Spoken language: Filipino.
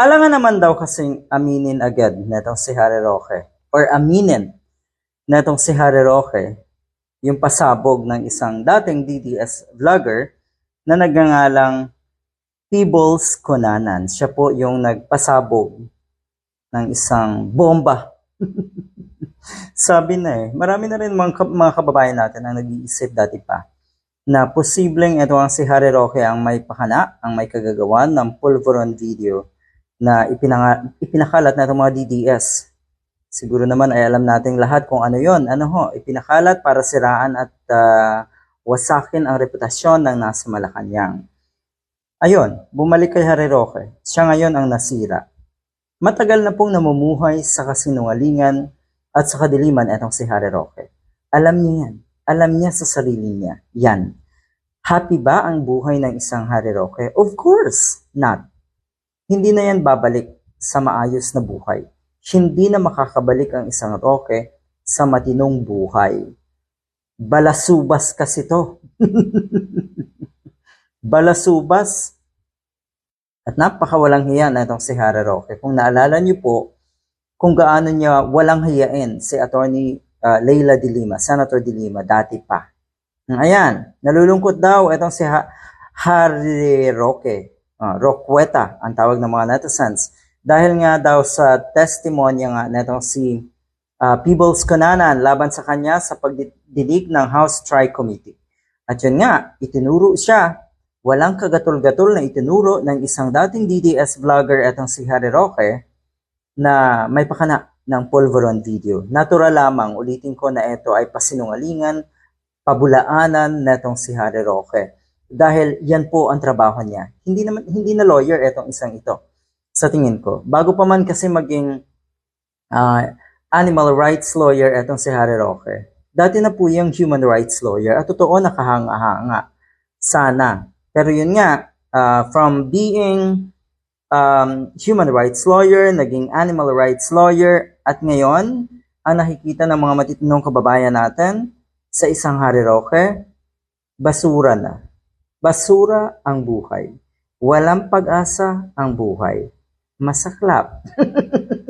Alangan naman daw kasing aminin agad netong si Harry Roque or aminin netong si Harry Roque yung pasabog ng isang dating DDS vlogger na nagngangalang Peebles Conanan. Siya po yung nagpasabog ng isang bomba. Sabi na eh, marami na rin mga, mga kababayan natin ang nag-iisip dati pa na posibleng ito ang si Harry Roque ang may pakana, ang may kagagawan ng pulveron video na ipinanga, ipinakalat na mga DDS. Siguro naman ay alam nating lahat kung ano yon. Ano ho, ipinakalat para siraan at ah, wasakin ang reputasyon ng nasa Malacanang. Ayun, bumalik kay Harry Roque. Siya ngayon ang nasira. Matagal na pong namumuhay sa kasinungalingan at sa kadiliman itong si Harry Roque. Alam niya yan. Alam niya sa sarili niya. Yan. Happy ba ang buhay ng isang Harry Roque? Of course not. Hindi na yan babalik sa maayos na buhay. Hindi na makakabalik ang isang Roque sa matinong buhay. Balasubas kasi to. Balasubas. At napakawalang hiya na itong si Harry Roque. Kung naalala niyo po, kung gaano niya walang hiyain si Attorney uh, Leila de Lima, Senator de Lima, dati pa. Ayan, nalulungkot daw itong si ha- Harry Roque, uh, Roqueta, ang tawag ng mga netizens. Dahil nga daw sa testimonya nga netong si uh, Peebles Conanan laban sa kanya sa pagdinig ng House Tri-Committee. At yun nga, itinuro siya, walang kagatol-gatol na itinuro ng isang dating DDS vlogger etong si Harry Roque na may pakana ng pulveron video. Natural lamang, ulitin ko na ito ay pasinungalingan, pabulaanan netong si Harry Roque. Dahil yan po ang trabaho niya. Hindi naman hindi na lawyer etong isang ito. Sa tingin ko, bago pa man kasi maging ah, animal rights lawyer etong si Harry Roque. Dati na po yung human rights lawyer at totoo nakahanga-hanga. Sana. Pero yun nga, ah, from being um, human rights lawyer, naging animal rights lawyer, at ngayon, ang nakikita ng mga matitinong kababayan natin sa isang Harry Roque, basura na. Basura ang buhay. Walang pag-asa ang buhay. Masaklap.